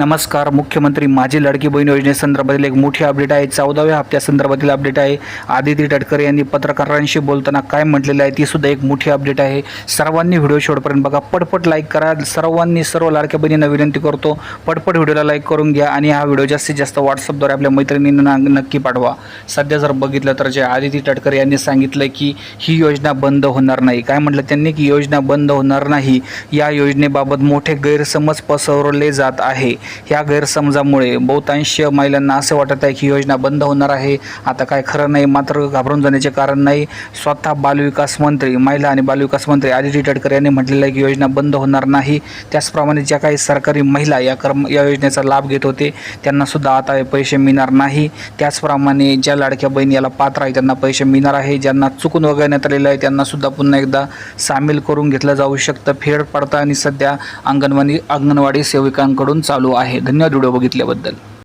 नमस्कार मुख्यमंत्री माझी लाडकी बहीण योजनेसंदर्भातील एक मोठी अपडेट आहे. चौदाव्या हप्त्यासंदर्भातील अपडेट आहे. आदिती तटकरे यांनी पत्रकारांशी बोलताना काय म्हटलेलं आहे ती सुद्धा एक मोठी अपडेट आहे. सर्वांनी व्हिडिओ शेवटपर्यंत बघा. पटपट लाईक करा. सर्वांनी सर्व लाडक्या बहिणींना विनंती करतो पटपट व्हिडिओला लाईक करून घ्या आणि हा व्हिडिओ जास्तीत जास्त व्हॉट्सअपद्वारे आपल्या मैत्रिणींना नक्की पाठवा. सध्या जर बघितलं तर जे आदिती तटकरे यांनी सांगितलं की ही योजना बंद होणार नाही. काय म्हटलं त्यांनी? की योजना बंद होणार नाही. या योजनेबाबत मोठे गैरसमज पसरवले जात आहे. या गैरसमजामुळे बहुतांश महिलांना असे वाटत आहे की योजना बंद होणार आहे. आता काय खरं नाही मात्र घाबरून जाण्याचे कारण नाही. स्वतः बालविकास मंत्री महिला आणि बालविकास मंत्री आदिती तटकर यांनी म्हटलेलं आहे की योजना बंद होणार नाही. त्याचप्रमाणे ज्या काही सरकारी महिला या कर्म या योजनेचा लाभ घेत होते त्यांनासुद्धा आता हे पैसे मिळणार नाही. त्याचप्रमाणे ज्या लाडक्या बहिणी याला पात्र आहे त्यांना पैसे मिळणार आहे. ज्यांना चुकून वगळण्यात आलेलं आहे त्यांनासुद्धा पुन्हा एकदा सामील करून घेतलं जाऊ शकतं. फेड पडताळणी सध्या अंगणवाडी अंगणवाडी सेविकांकडून चालू आहे. धन्यवाद व्हिडिओ बघितल्याबद्दल.